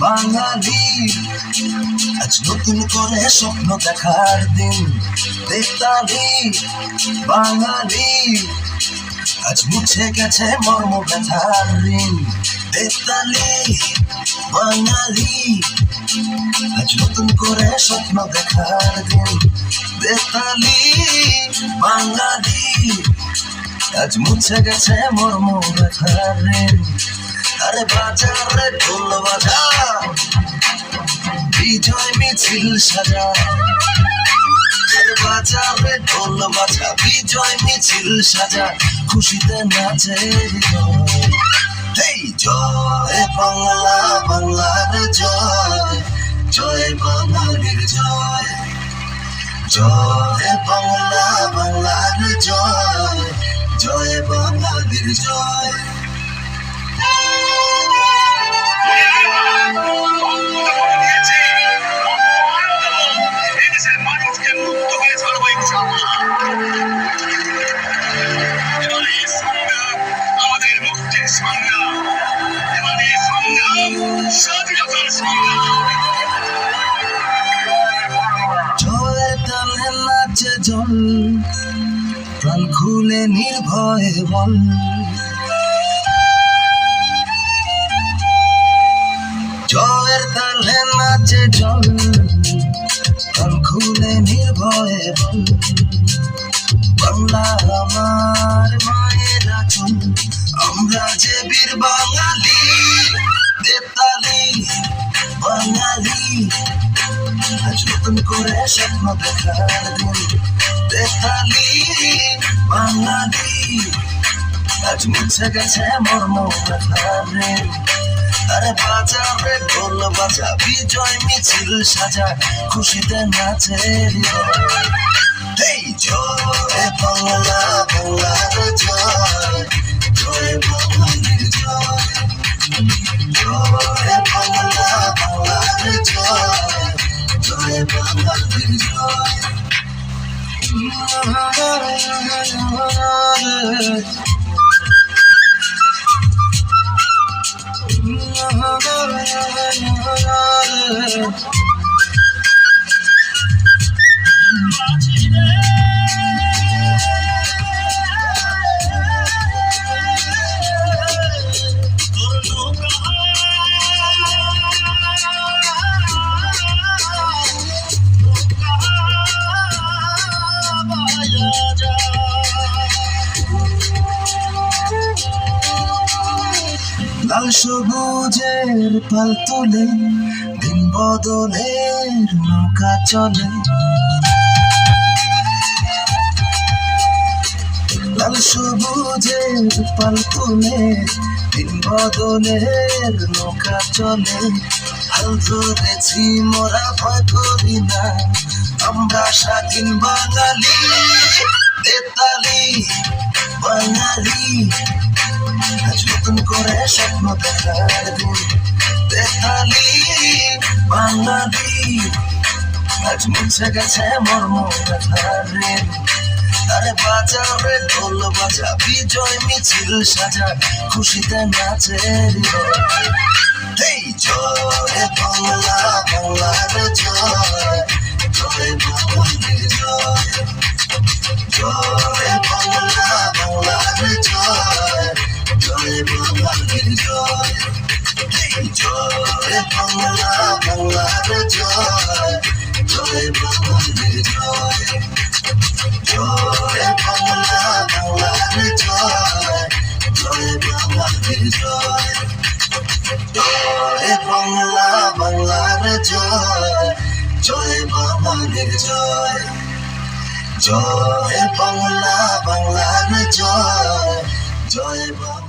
বাঙালি আজ নতুন করে স্বপ্ন দেখার দিন। বেতালি, বাঙালি, আজ মুছে গেছে মর্ম ব্যথার ঋণ। বেতালি, বাঙালি, আজ নতুন করে স্বপ্ন দেখার দিন। বেতালি, বাঙালি, আজ মুছে গেছে মর্ম ব্যথার ঋণ। আরে বাজারে ঢোল বাজা বিজয় মিছিল সাজা। বাজারে ঢোল বাজা, বিজয় মিছিল সাজা। খুশিতে নাচে এই জয় বাংলা, বাংলার জয়। জয় বাঙালির জয়। জয় বাংলা, বাংলার জয়। জয় বাঙালির জয়। জল প্রাণ খুলে নির্ভয়ে বল। জয়ের তালে নাচে জল প্রাণ খুলে নির্ভয়ে বল। বাংলা আমার মায়ের আচল আমরা যে বীর বাঙালি বেতালি বাঙালি। আজ নতুন করে স্বপ্ন দেখার দিন। বেতালি বাঙালি। আজ মুছে গেছে মর্ম ব্যথার। আরে বাজাবে, ঢোল বাজা বিজয় মিছিল সাজা, খুশিতে নাচে হৃদয় এই জয় বাংলা বাংলার জয় জয় বাঙালির জয় জয় বাংলা বাংলার জয় জয় বাঙালির জয় লাল সবুজের পাল তোলে, দিন বদলের নৌকা চলে। লাল সবুজের পাল তোলে, দিন বদলের নৌকা চলে। হাল ধরেছি, মোরা ভয় করি না, আমরা স্বাধীন বাঙালি বেতালি বাঙালি। স্বপ্ন দেখার দিন বেতালি বাঙালি আজ মুছে গেছে মর্ম ব্যথার ঋণ। আরে বাজাবে ঢোল বাজা বিজয় মিছিল সাজা খুশিতে নাচে এই জয় বাংলা বাংলার জয় জয় বাঙালির জয় জয় বাংলা বাংলার জয় জয় বাংলা, বাংলার জয়। জয় বাঙালির জয়। জয় বাংলা, বাংলার জয়। জয় বাঙালির জয়। জয় বাংলা, বাংলার জয়। জয় বাঙালির জয়। জয় বাংলা, বাংলার জয়। জয় বাংলা